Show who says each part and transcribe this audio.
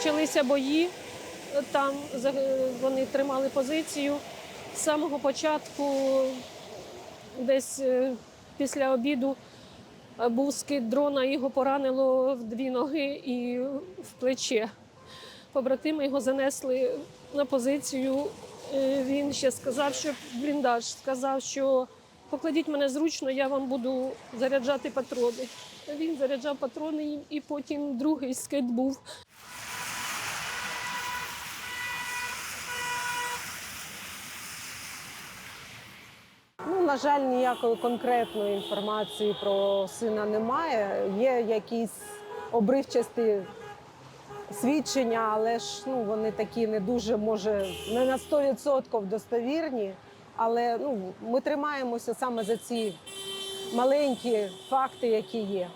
Speaker 1: почалися бої. Там вони тримали позицію. З самого початку, десь е, після обіду, е, був скид дрона, його поранило в дві ноги і в плече. Побратими його занесли на позицію. Е, Він ще сказав, що бліндаж сказав, що покладіть мене зручно, я вам буду заряджати патрони. Він заряджав патрони і потім другий скид був.
Speaker 2: Ну, на жаль, ніякої конкретної інформації про сина немає. Є якісь обривчасті свідчення, але ж ну, вони такі не дуже, може, не на 100% достовірні. Але ну, ми тримаємося саме за ці маленькі факти, які є.